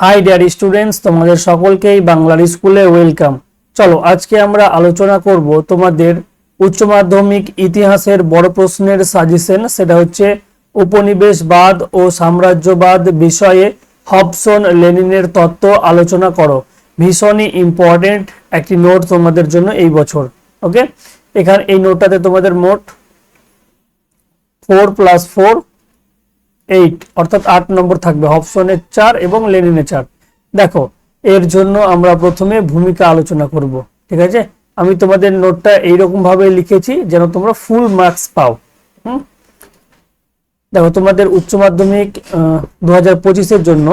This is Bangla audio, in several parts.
হাই ডিয়ার স্টুডেন্টস তোমাদের সকলকেই বাংলার স্কুলে ওয়েলকাম চলো, আজকে আমরা আলোচনা করব তোমাদের উচ্চ মাধ্যমিক ইতিহাসের বড় প্রশ্নের সাজেশন সেটা হচ্ছে উপনিবেশবাদ ও সাম্রাজ্যবাদ বিষয়ে হবসন লেনিনের তত্ত্ব আলোচনা করো। ভীষণই ইম্পর্টেন্ট একটি নোট তোমাদের জন্য এই বছর ওকে এখানে, এই নোটটাতে তোমাদের মোট ফোর প্লাস ফোর এইট অর্থাৎ আট নম্বর থাকবে হবসনের চার এবং লেনিনের চার। দেখো, এর জন্য আমরা প্রথমে ভূমিকা আলোচনা করব, ঠিক আছে? আমি তোমাদের নোটটা এইরকম ভাবে লিখেছি যেন তোমরা ফুল মার্কস পাও, হুম? দেখো, তোমাদের উচ্চ মাধ্যমিক দু হাজার জন্য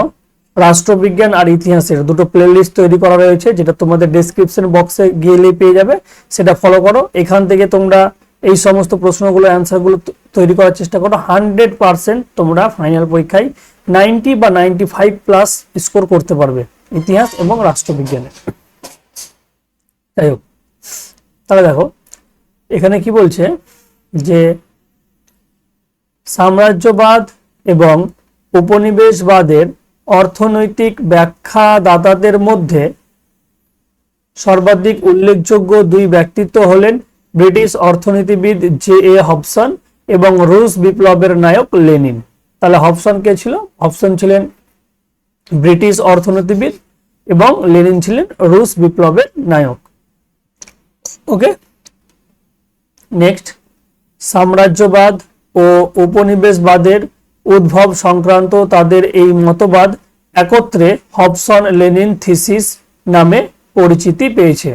রাষ্ট্রবিজ্ঞান আর ইতিহাসের দুটো প্লেলিস্ট তৈরি করা রয়েছে, যেটা তোমাদের ডেসক্রিপশন বক্সে গেলেই পেয়ে যাবে। সেটা ফলো করো। এখান থেকে তোমরা এই সমস্ত প্রশ্নগুলো অ্যান্সারগুলো তৈরি করার চেষ্টা করো। হান্ড্রেড পার্সেন্ট তোমরা ফাইনাল পরীক্ষায় নাইনটি বা নাইনটি ফাইভ প্লাস স্কোর করতে পারবে ইতিহাস এবং রাষ্ট্রবিজ্ঞানে। যাই হোক তাহলে দেখো, এখানে কি বলছে যে সাম্রাজ্যবাদ এবং উপনিবেশবাদের অর্থনৈতিক ব্যাখ্যাদাতাদের মধ্যে সর্বাধিক উল্লেখযোগ্য দুই ব্যক্তিত্ব হলেন ব্রিটিশ অর্থনীতিবিদ জে এ হবসন এবং রুশ বিপ্লবের নায়ক লেনিন। তাহলে হবসন কে ছিল? হবসন ছিলেন ব্রিটিশ অর্থনীতিবিদ এবং লেনিন ছিলেন রুশ বিপ্লবের নায়ক। ওকে? নেক্সট। সাম্রাজ্যবাদ ও উপনিবেশবাদের উদ্ভব সংক্রান্ত তাদের এই মতবাদ একত্রে হবসন লেনিন থিসিস নামে পরিচিতি পেয়েছে।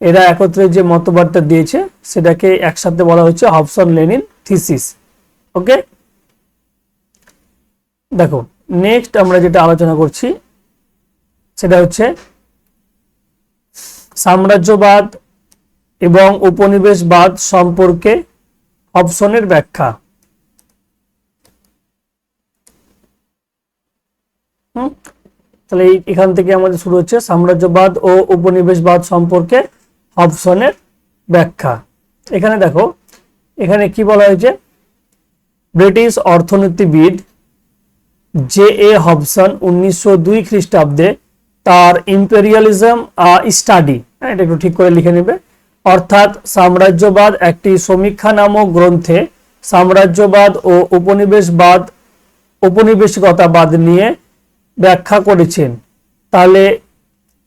এরা একত্রে যে মতবাদটা দিয়েছে, সেটাকে একসাথে বলা হচ্ছে হবসন লেনিন থিসিস। ওকে? দেখো, নেক্সট আমরা যেটা আলোচনা করছি, সেটা হচ্ছে সাম্রাজ্যবাদ এবং উপনিবেশবাদ সম্পর্কে হবসনের ব্যাখ্যা। তাহলে এখান থেকে আমাদের শুরু হচ্ছে সাম্রাজ্যবাদ ও উপনিবেশবাদ সম্পর্কে হবসনের ব্যাখ্যা। এখানে দেখো, এখানে কি বলা হয়েছে? ব্রিটিশ অর্থনীতিবিদ জে এ হবসন উনিশশো দুই খ্রিস্টাব্দে তার ইম্পেরিয়ালিজম স্টাডি হ্যাঁ এটা একটু ঠিক করে লিখে নেবে। অর্থাৎ সাম্রাজ্যবাদ একটি সমীক্ষা নামক গ্রন্থে সাম্রাজ্যবাদ ও উপনিবেশবাদ উপনিবেশিকতাবাদ নিয়ে ব্যাখ্যা করেছেন। তাহলে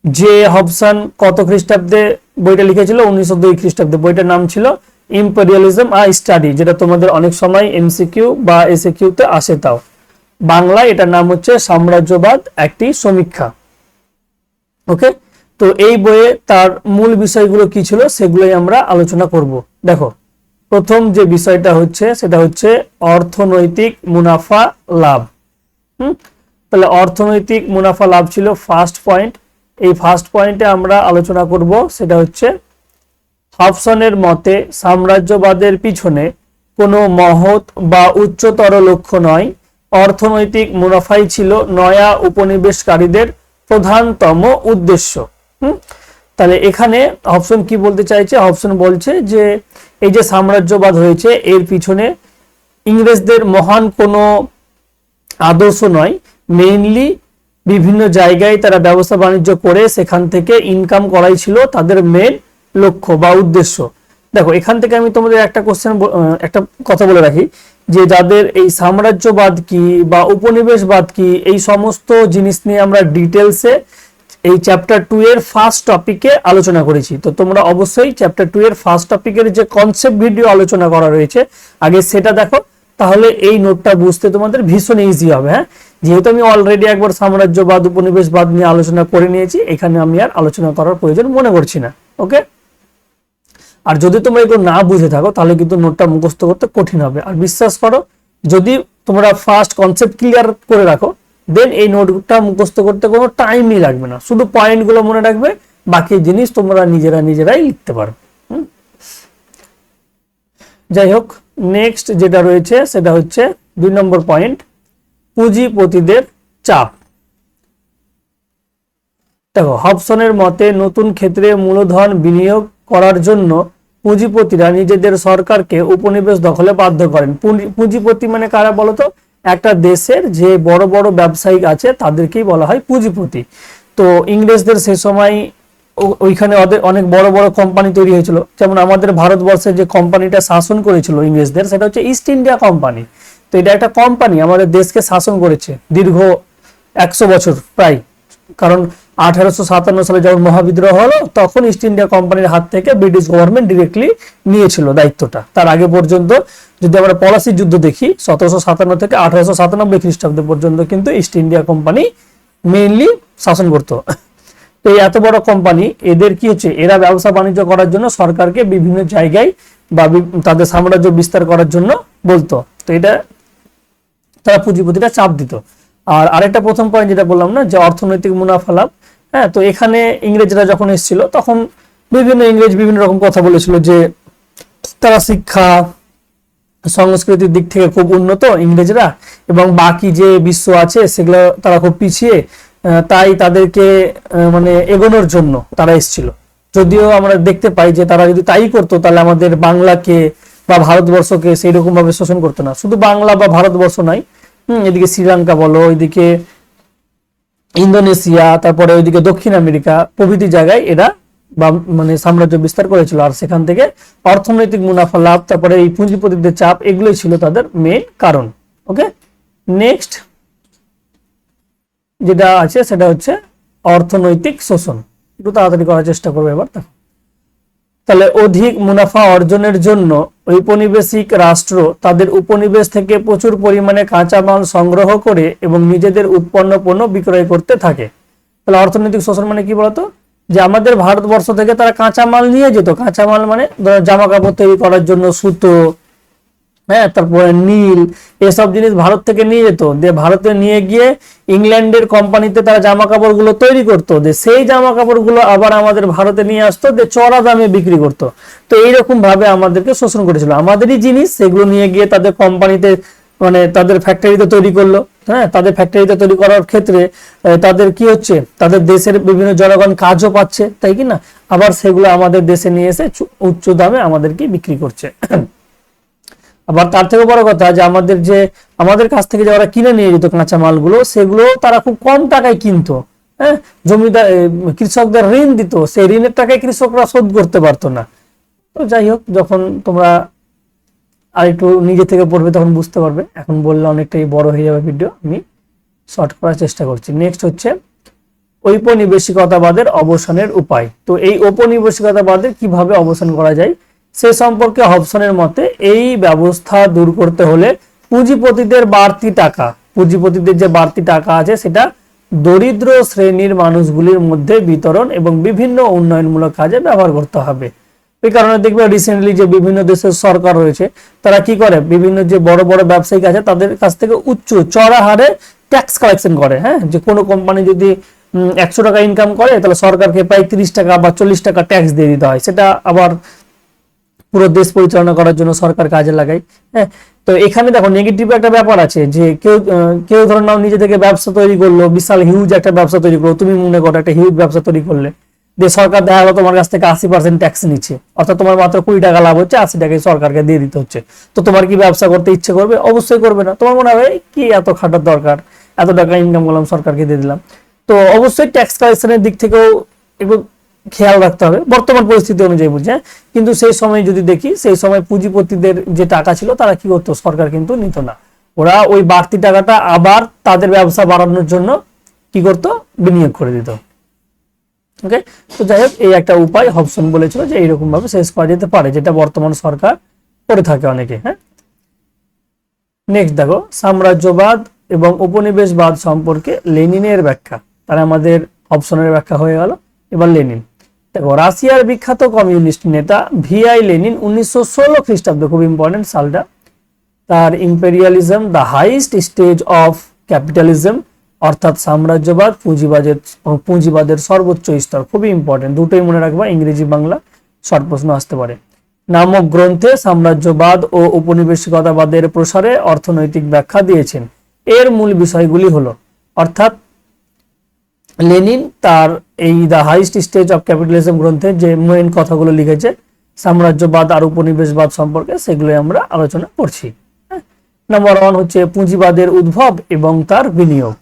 যে হবসন কত খ্রিস্টাব্দে বইটা লিখেছিল উনিশশো দুই খ্রিস্টাব্দে। বইটার নাম ছিল ইম্পেরিয়ালিজম আ স্টাডি যেটা তোমাদের অনেক সময় এমসিকিউ বা এসে তে আসে তাও। বাংলায় এটার নাম হচ্ছে সাম্রাজ্যবাদ, একটি সমীক্ষা। ওকে তো এই বইয়ে তার মূল বিষয়গুলো কি ছিল সেগুলোই আমরা আলোচনা করব। দেখো, প্রথম যে বিষয়টা হচ্ছে সেটা হচ্ছে অর্থনৈতিক মুনাফা লাভ। হুম? তাহলে অর্থনৈতিক মুনাফা লাভ ছিল ফার্স্ট পয়েন্ট এই ফার্স্ট পয়েন্টে আমরা আলোচনা করব, সেটা হচ্ছে হবসনের মতে সাম্রাজ্যবাদের পিছনে কোনো মহৎ বা উচ্চতর লক্ষ্য নয়। অর্থনৈতিক মুনাফাই ছিল নয়া উপনিবেশকারীদের প্রধানতম উদ্দেশ্য। তাহলে এখানে হবসন কি বলতে চাইছে? হবসন বলছে যে এই যে সাম্রাজ্যবাদ হয়েছে, এর পিছনে ইংরেজদের মহান কোনো আদর্শ নয়। মেইনলি বিভিন্ন জায়গায় তারা ব্যবসা বাণিজ্য করে সেখান থেকে ইনকাম করাই ছিল তাদের মেন লক্ষ্য বা উদ্দেশ্য। দেখো, এখান থেকে আমি তোমাদের একটা কোশ্চেন একটা কথা বলে রাখি, যে যাদের এই সাম্রাজ্যবাদ কি বা উপনিবেশবাদ কি, এই সমস্ত জিনিস নিয়ে আমরা ডিটেলসে এই চ্যাপ্টার টু এর ফার্স্ট টপিকে আলোচনা করেছি। তো তোমরা অবশ্যই চ্যাপ্টার টু এর ফার্স্ট টপিকের যে কনসেপ্ট ভিডিও আলোচনা করা রয়েছে, আগে সেটা দেখো। তাহলে এই নোটটা বুঝতে তোমাদের ভীষণ ইজি হবে হ্যাঁ? যেহেতু আমি অলরেডি একবার সাম্রাজ্যবাদ, উপনিবেশবাদ নিয়ে আলোচনা করে নিয়েছি, এখানে আমি আর আলোচনা করার প্রয়োজন মনে করছি না ওকে আর যদি তোমরা এগুলো না বুঝে থাকো, তাহলে কিন্তু নোটটা মুখস্থ করতে কঠিন হবে। আর বিশ্বাস করো, যদি তোমরা ফার্স্ট কনসেপ্ট ক্লিয়ার করে রাখো দেন এই নোটটা মুখস্থ করতে কোনো টাইমই লাগবে না। শুধু পয়েন্টগুলো মনে রাখবে, বাকি জিনিস তোমরা নিজেরা নিজেরাই লিখতে পারো যাই হোক নেক্সট যেটা রয়েছে, সেটা হচ্ছে দুই নম্বর পয়েন্ট পুঁজিপতিদের চাপ। দেখো হবসনের মতে নতুন ক্ষেত্রে মূলধন বিনিয়োগ করার জন্য পুঁজিপতিরা নিজেদের সরকারকে উপনিবেশ দখলে বাধ্য করেন। পুঁজিপতি মানে কারা বলতো? একটা দেশের যে বড় বড় ব্যবসায়িক আছে, তাদেরকেই বলা হয় পুঁজিপতি। তো ইংরেজদের সে সময় ওইখানে ওদের অনেক বড় বড় কোম্পানি তৈরি হয়েছিল। যেমন আমাদের ভারতবর্ষে যে কোম্পানিটা শাসন করেছিল ইংরেজদের, সেটা হচ্ছে ইস্ট ইন্ডিয়া কোম্পানি তো এটা একটা কোম্পানি আমাদের দেশকে শাসন করেছে দীর্ঘ একশো বছর প্রায়। কারণ আঠারোশো সাতান্ন সালে যখন মহাবিদ্রোহ হলো, তখন ইস্ট ইন্ডিয়া কোম্পানির হাত থেকে ব্রিটিশ গভর্নমেন্ট ডিরেক্টলি নিয়েছিল দায়িত্বটা। তার আগে পর্যন্ত যদি আমরা পলাশির যুদ্ধ দেখি, সতেরোশো সাতান্ন থেকে আঠারোশো সাতানব্বই খ্রিস্টাব্দ পর্যন্ত কিন্তু ইস্ট ইন্ডিয়া কোম্পানি মেইনলি শাসন করতো। তো এত বড় কোম্পানি এদের কি হচ্ছে? এরা ব্যবসা বাণিজ্য করার জন্য সরকারকে বিভিন্ন জায়গায় বা তাদের সাম্রাজ্য বিস্তার করার জন্য বলতো। তো এটা তারা পুঁজিপতিটা চাপ দিত। আর আরেকটা প্রথম পয়েন্ট যেটা বললাম না, যে অর্থনৈতিক মুনাফা লাভ হ্যাঁ তো এখানে ইংরেজরা যখন এসেছিল, তখন বিভিন্ন ইংরেজ বিভিন্ন রকম কথা বলেছিল যে তারা শিক্ষা, সংস্কৃতির দিক থেকে খুব উন্নত ইংরেজরা এবং বাকি যে বিশ্ব আছে, সেগুলো তারা খুব পিছিয়ে তাই তাদেরকে মানে এগোনোর জন্য তারা এসেছিল। যদিও আমরা দেখতে পাই যে তারা যদি তাই করতো, তাহলে আমাদের বাংলাকে বা ভারতবর্ষকে সেই রকম ভাবে শোষণ করতো না। শুধু বাংলা বা ভারতবর্ষ হম, এদিকে শ্রীলঙ্কা বলো ওইদিকে ইন্দোনেশিয়া, তারপরে ওইদিকে দক্ষিণ আমেরিকা, প্রভৃতি জায়গায় এরা বা মানে সাম্রাজ্য বিস্তার করেছিল। আর সেখান থেকে অর্থনৈতিক মুনাফা, লাভ, তারপরে এই পুঁজিপতিদের চাপ, এগুলোই ছিল তাদের মেন কারণ। ওকে নেক্সট যেটা আছে, সেটা হচ্ছে অর্থনৈতিক শোষণ। একটু তাড়াতাড়ি করার চেষ্টা করব এবার, দেখো। তাহলে অধিক মুনাফা অর্জনের জন্য ঔপনিবেশিক রাষ্ট্র তাদের উপনিবেশ থেকে প্রচুর পরিমাণে কাঁচামাল সংগ্রহ করে এবং নিজেদের উৎপন্ন পণ্য বিক্রয় করতে থাকে। তাহলে অর্থনৈতিক শোষণ মানে কি বলতো? যে আমাদের ভারতবর্ষ থেকে তারা কাঁচামাল নিয়ে যেত। কাঁচামাল মানে জামা কাপড় তৈরি করার জন্য সুতো হ্যাঁ তারপরে নীল, এসব জিনিস ভারত থেকে নিয়ে যেত। দিয়ে ভারতে নিয়ে গিয়ে ইংল্যান্ডের কোম্পানিতে তারা জামা কাপড়গুলো তৈরি করতো। যে সেই জামা কাপড়গুলো আবার আমাদের ভারতে নিয়ে আসতো যে চড়া দামে বিক্রি করতো। তো এইরকম ভাবে আমাদেরকে শোষণ করেছিল। আমাদেরই জিনিস, সেগুলো নিয়ে গিয়ে তাদের কোম্পানিতে মানে তাদের ফ্যাক্টরিতে তৈরি করল। হ্যাঁ তাদের ফ্যাক্টরিতে তৈরি করার ক্ষেত্রে তাদের কি হচ্ছে? তাদের দেশের বিভিন্ন জনগণ কাজও পাচ্ছে, তাই কি না? আবার সেগুলো আমাদের দেশে নিয়ে এসে উচ্চ দামে আমাদেরকে বিক্রি করছে। আবার তার থেকে বড় কথা যে আমাদের যে, আমাদের কাছ থেকে যে ওরা কিনে নিয়ে যেত কাঁচা মালগুলো, সেগুলো তারা খুব কম টাকায় কিনতো হ্যাঁ? জমিদার কৃষকদের ঋণ দিত, সেই ঋণের টাকায় কৃষকরা শোধ করতে পারতো না। তো যাই হোক, যখন তোমরা আর একটু নিজে থেকে পড়বে তখন বুঝতে পারবে। এখন বললে অনেকটাই বড় হয়ে যাবে ভিডিও আমি শর্ট করার চেষ্টা করছি। নেক্সট হচ্ছে ঔপনিবেশিকতাবাদের অবসানের উপায়। তো এই ঔপনিবেশিকতাবাদের কীভাবে অবসান করা যায়? সে সম্পর্কে হবসনের মতে এই ব্যবস্থা দূর করতে হলে পুঁজিপতিদের বাড়তি টাকা, পুঁজিপতিদের যে বাড়তি টাকা আছে সেটা দরিদ্র শ্রেণির মানুষগুলির মধ্যে বিতরণ এবং বিভিন্ন উন্নয়নমূলক কাজে ব্যবহার করতে হবে। এই কারণে দেখবে রিসেন্টলি যে বিভিন্ন দেশের সরকার রয়েছে, তারা কি করে? বিভিন্ন যে বড় বড় ব্যবসায়িক আছে, তাদের কাছ থেকে উচ্চ চড়া হারে ট্যাক্স কালেকশন করে হ্যাঁ? যে কোনো কোম্পানি যদি একশো টাকা ইনকাম করে, তাহলে সরকারকে প্রায় তিরিশ টাকা বা চল্লিশ টাকা ট্যাক্স দিয়ে দিতে হয়। সেটা আবার পুরো দেশ পরিচালনা করার জন্য সরকার কাজে লাগায় হ্যাঁ? তো এখানে দেখো নেগেটিভ একটা ব্যাপার আছে যে কেউ কেউ ধরো নাও নিজে থেকে ব্যবসা তৈরি করল, বিশাল হিউজ একটা ব্যবসা তৈরি করল, তুমি মনে করো একটা হিউজ ব্যবসা তৈরি করলে, যে সরকার দেখা গেলো তোমার কাছ থেকে আশি পার্সেন্ট ট্যাক্স নিচ্ছে, অর্থাৎ তোমার মাত্র কুড়ি টাকা লাভ হচ্ছে, আশি টাকায় সরকারকে দিয়ে দিতে হচ্ছে। তো তোমার কি ব্যবসা করতে ইচ্ছে করবে? অবশ্যই করবে না। তোমার মনে হবে কি এত খাটার দরকার? এত টাকা ইনকাম করলাম, সরকারকে দিয়ে দিলাম। তো অবশ্যই ট্যাক্স কালেকশনের দিক থেকেও একটু খেয়াল রাখতে হবে। বর্তমান পরিস্থিতি অনুযায়ী বুঝে হ্যাঁ? কিন্তু সেই সময় যদি দেখি, সেই সময় পুঁজিপতিদের যে টাকা ছিল, তারা কি করতো? সরকার কিন্তু নিত না। ওরা ওই বাড়তি টাকাটা আবার তাদের ব্যবসা বাড়ানোর জন্য কি করতো? বিনিয়োগ করে দিত। ওকে তো যাই হোক, এই একটা উপায় হবসন বলেছিল যে এইরকম ভাবে শেষ করা যেতে পারে, যেটা বর্তমান সরকার করে থাকে অনেকে হ্যাঁ? নেক্সট দেখো, সাম্রাজ্যবাদ এবং উপনিবেশবাদ সম্পর্কে লেনিনের ব্যাখ্যা। তারা আমাদের অপশনের ব্যাখ্যা হয়ে গেল। এবার লেনিন দেখো, রাশিয়ার বিখ্যাত কমিউনিস্ট নেতা ভিআই লেনিন উনিশশো ষোলো খ্রিস্টাব্দ, খুব ইম্পর্টেন্ট সালটা, তার imperialism the highest stage of capitalism অর্থাৎ সাম্রাজ্যবাদ পুঁজিবাদের পুঁজিবাদের সর্বোচ্চ স্তর, খুবই ইম্পর্টেন্ট দুটোই মনে রাখবা, ইংরেজি, বাংলা শর্ট প্রশ্ন আসতে পারে। নামক গ্রন্থে সাম্রাজ্যবাদ ও উপনিবেশিকতাবাদের প্রসারে অর্থনৈতিক ব্যাখ্যা দিয়েছেন। এর মূল বিষয়গুলি হলো, অর্থাৎ লেনিন তার এই the highest stage of capitalism গ্রন্থে যে মেইন কথাগুলো লিখেছে, সাম্রাজ্যবাদ আর উপনিবেশবাদ সম্পর্কে সেগুলো আমরা আলোচনা করছি। হ্যাঁ? নাম্বার ওয়ান হচ্ছে পুঁজিবাদের উদ্ভব এবং তার বিনিয়োগ।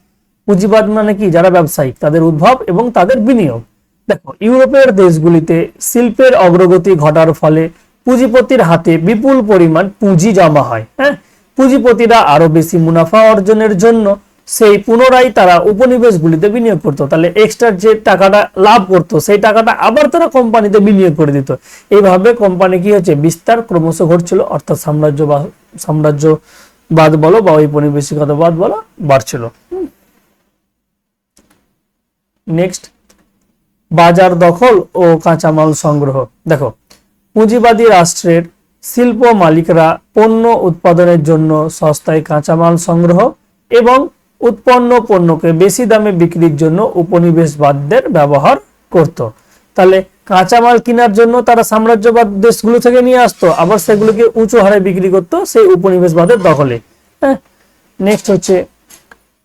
পুঁজিবাদ মানে কি? যারা ব্যবসায়িক তাদের উদ্ভব এবং তাদের বিনিয়োগ। দেখো, ইউরোপের দেশগুলিতে শিল্পের অগ্রগতি ঘটার ফলে পুঁজিপতির হাতে বিপুল পরিমাণ পুঁজি জমা হয়। হ্যাঁ? পুঁজিপতিরা আরও বেশি মুনাফা অর্জনের জন্য সেই পুনরায় তারা উপনিবেশগুলিতে বিনিয়োগ করতো। তাহলে এক্সট্রা যে টাকাটা লাভ করতো, সেই টাকাটা আবার তারা কোম্পানিতে বিনিয়োগ করে দিত। এইভাবে কোম্পানি কি হচ্ছে, বিস্তার ক্রমশ ঘটছিল, অর্থাৎ সাম্রাজ্য বা, সাম্রাজ্যবাদ বলো বা ঔপনিবেশিকতাবাদ বলো, বাড়ছিল। নেক্সট বাজার দখল ও কাঁচামাল সংগ্রহ। দেখো, পুঁজিবাদী রাষ্ট্রের শিল্প মালিকরা পণ্য উৎপাদনের জন্য সস্তায় কাঁচামাল সংগ্রহ এবং উৎপন্ন পণ্যকে বেশি দামে বিক্রির জন্য উপনিবেশবাদদের ব্যবহার করত। তাহলে কাঁচামাল কেনার জন্য তারা সাম্রাজ্যবাদ দেশগুলো থেকে নিয়ে আসতো, আবার সেগুলোকে উঁচু হারে বিক্রি করতো সেই উপনিবেশবাদের দখলে। হ্যাঁ নেক্সট হচ্ছে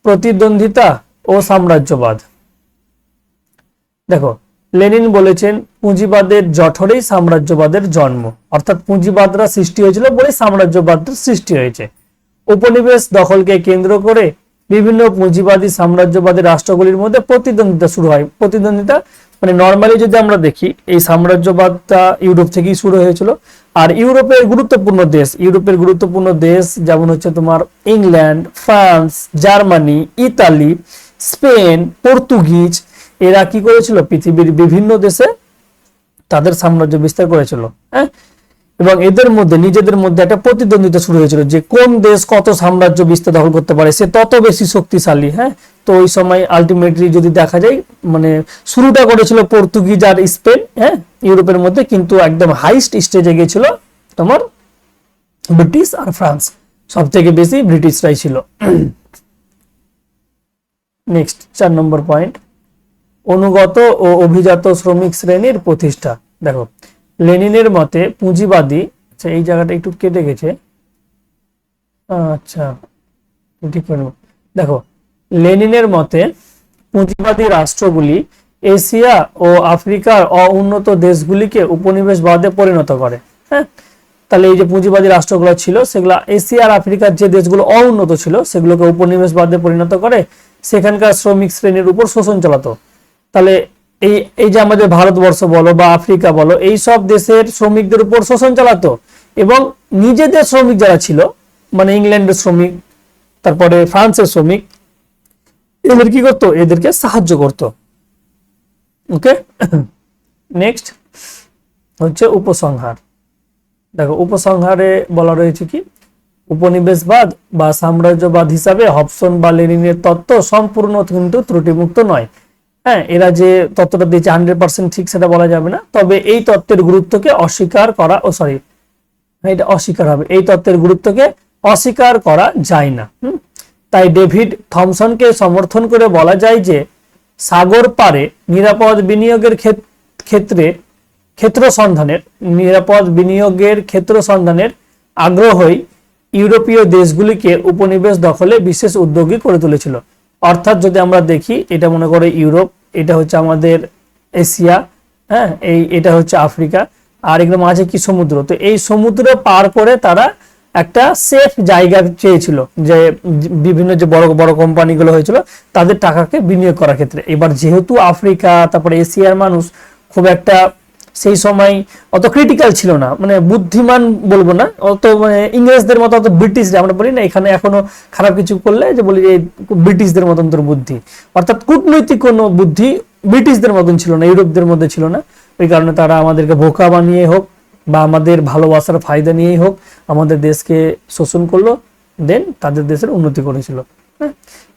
প্রতিদ্বন্দ্বিতা ও সাম্রাজ্যবাদ। দেখো, লেনিন বলেছেন পুঁজিবাদের জঠরেই সাম্রাজ্যবাদের জন্ম, অর্থাৎ পুঁজিবাদরা সৃষ্টি হয়েছিল বলে সাম্রাজ্যবাদের সৃষ্টি হয়েছে। উপনিবেশ দখলকে কেন্দ্র করে বিভিন্ন পুঁজিবাদী, সাম্রাজ্যবাদী রাষ্ট্রগুলির মধ্যে প্রতিদ্বন্দ্বিতা শুরু হয়। প্রতিদ্বন্দ্বিতা মানে নর্মালি যদি আমরা দেখি, এই সাম্রাজ্যবাদটা ইউরোপ থেকেই শুরু হয়েছিল। আর ইউরোপের গুরুত্বপূর্ণ দেশ, ইউরোপের গুরুত্বপূর্ণ দেশ যেমন হচ্ছে তোমার England, France, Germany, Italy, Spain, Portuguese, এরা কি করেছিল? পৃথিবীর বিভিন্ন দেশে তাদের সাম্রাজ্য বিস্তার করেছিল। হ্যাঁ? এবং এদের মধ্যে, নিজেদের মধ্যে একটা প্রতিদ্বন্দ্বিতা শুরু হয়েছিল যে কোন দেশ কত সাম্রাজ্য বিস্তার দখল করতে পারে, সে তত বেশি শক্তিশালী হ্যাঁ? তো ওই সময় আলটিমেটলি যদি দেখা যায় মানে শুরুটা করেছিল পর্তুগিজ আর স্পেন হ্যাঁ? ইউরোপের মধ্যে, কিন্তু একদম হাইস্ট স্টেজে গিয়েছিল তোমার ব্রিটিশ আর ফ্রান্স। সব থেকে বেশি ব্রিটিশরাই ছিল। নেক্সট চার নম্বর পয়েন্ট অনুগত ও অভিজাত শ্রমিক শ্রেণির প্রতিষ্ঠা। দেখো লেনিনের মতে পুঁজিবাদী আচ্ছা এই জায়গাটা একটু কেটে গেছে। আচ্ছা ঠিক দেখো, লেনিনের মতে পুঁজিবাদী রাষ্ট্রগুলি এশিয়া ও আফ্রিকার অউন্নত দেশগুলিকে উপনিবেশবাদে পরিণত করে। হ্যাঁ তাহলে এই যে পুঁজিবাদী রাষ্ট্রগুলো ছিল, সেগুলো এশিয়া আর আফ্রিকার যে দেশগুলো অউন্নত ছিল, সেগুলোকে উপনিবেশবাদে পরিণত করে সেখানকার শ্রমিক শ্রেণির উপর শোষণ চালাতো। তাহলে এই এই যে আমাদের ভারতবর্ষ বলো বা আফ্রিকা বলো, এই সব দেশের শ্রমিকদের উপর শোষণ চালাতো এবং নিজেদের শ্রমিক যারা ছিল মানে ইংল্যান্ডের শ্রমিক, তারপরে ফ্রান্সের শ্রমিক, এদের কি করতো? এদেরকে সাহায্য করতো। ওকে নেক্সট হচ্ছে উপসংহার। দেখো, উপসংহারে বলা রয়েছে কি? উপনিবেশবাদ বা সাম্রাজ্যবাদ হিসাবে হবসন বা লেনিনের তত্ত্ব সম্পূর্ণ কিন্তু ত্রুটিমুক্ত নয়। হ্যাঁ এরা যে তত্ত্বটা দিয়েছে হান্ড্রেড পার্সেন্ট ঠিক সেটা বলা যাবে না। তবে এই তত্ত্বের গুরুত্বকে অস্বীকার করা, ও সরি এটা অস্বীকার হবে। এই তত্ত্বের গুরুত্বকে অস্বীকার করা যায় না। তাই ডেভিড থমসনকে সমর্থন করে বলা যায় যে, সাগর পারে নিরাপদ বিনিয়োগের ক্ষেত্রে ক্ষেত্র সন্ধানের নিরাপদ বিনিয়োগের ক্ষেত্র সন্ধানের আগ্রহই ইউরোপীয় দেশগুলিকে উপনিবেশ দখলে বিশেষ উদ্যোগী করে তুলেছিল। অর্থাৎ যদি আমরা দেখি, এটা মনে করে ইউরোপ, এটা হচ্ছে আমাদের এশিয়া হ্যাঁ এই, এটা হচ্ছে আফ্রিকা, আর এগুলো মাঝে কি সমুদ্র? তো এই সমুদ্র পার করে তারা একটা সেফ জায়গা চেয়েছিল যে বিভিন্ন যে বড় বড় কোম্পানিগুলো হয়েছিল, তাদের টাকাকে বিনিয়োগ করার ক্ষেত্রে। এবার যেহেতু আফ্রিকা, তারপরে এশিয়ার মানুষ খুব একটা সেই সময় অত ক্রিটিক্যাল ছিল না। মানে বুদ্ধিমান বলব না, অত মানে ইংরেজদের মতো অত ব্রিটিশ আমরা বলি না, এখানে এখনও খারাপ কিছু করলে যে বলি যে ব্রিটিশদের মতন তোর বুদ্ধি। অর্থাৎ কূটনৈতিক কোনো বুদ্ধি ব্রিটিশদের মতন ছিল না, ইউরোপদের মধ্যে ছিল না। ওই কারণে তারা আমাদেরকে বোকা বানিয়ে হোক বা আমাদের ভালোবাসার ফায়দা নিয়েই হোক, আমাদের দেশকে শোষণ করল দেন তাদের দেশের উন্নতি করেছিল। হ্যাঁ?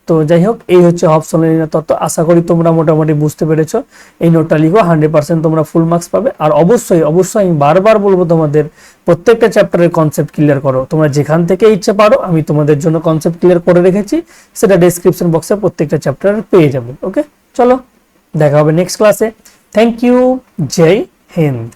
তো যাই হোক এই হচ্ছে হবসনের তত্ত্ব। আশা করি তোমরা মোটামুটি বুঝতে পেরেছ। এই নোটটা লিখো হান্ড্রেড পার্সেন্ট তোমরা ফুল মার্কস পাবে। আর অবশ্যই অবশ্যই আমি বারবার বলব তোমাদের, প্রত্যেকটা চ্যাপ্টারের কনসেপ্ট ক্লিয়ার করো। তোমরা যেখান থেকে ইচ্ছে পারো, আমি তোমাদের জন্য কনসেপ্ট ক্লিয়ার করে রেখেছি। সেটা ডিসক্রিপশন বক্সে প্রত্যেকটা চ্যাপ্টার পেয়ে যাবে ওকে চলো, দেখা হবে নেক্সট ক্লাসে থ্যাংক ইউ জয় হিন্দ